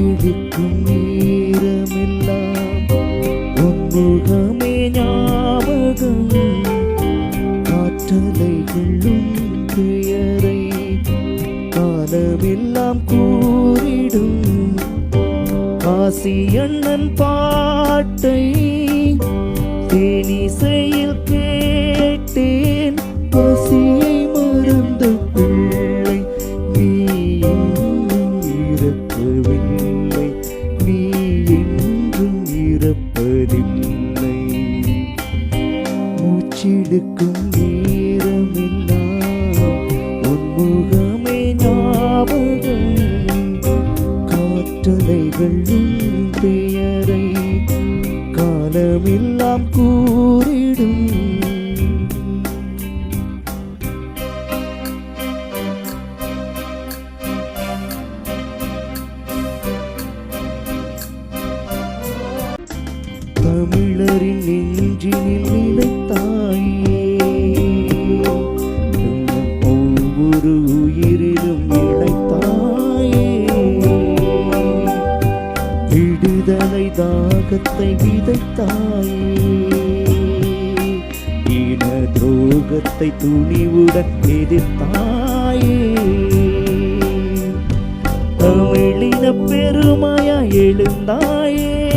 மூச்சிடிக்கும் நேரமெல்லாம் உன்முகமே ஞாபகம் காற்றலைகளும் துயரை காலமெல்லாம் கூறிடும் காசி அண்ணன் பாட்டை தேனிசையில் கேட்டேன் பசியை ஞாபகம் காற்றலைகளும் பெயரை காலமெல்லாம் கூறிடும். தமிழரின் நெஞ்சினில் நிலைத்தாயே விடுதலை தாகத்தை விதைத்தாயே. இன துரோகத்தை துணிவுடன் எதிர்த்தாயே. தமிழின பெருமையா எழுந்தாயே.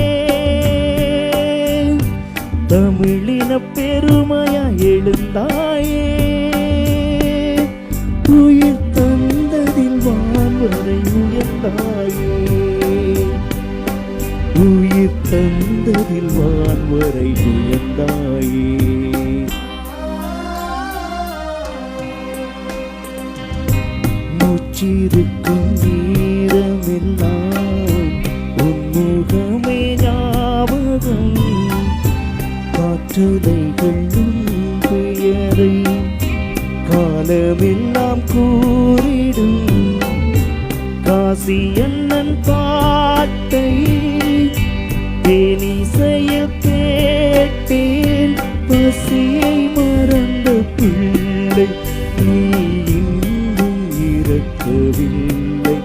தமிழின பெருமையா எழுந்தாயே. உயிர் தந்ததில் வான்வரை உயர்ந்தாயே மூச்சிருக்கும் நேரமெல்லாம் உன்முகமே ஞாபகம். காற்றுதைகளும் பெயரை காலமெல்லாம் கூறிடும். காசி அண்ணன் பாட்டை தேனிசையில் கேட்டேன். பசியை மறந்த பிள்ளை நீ இறக்கவில்லை.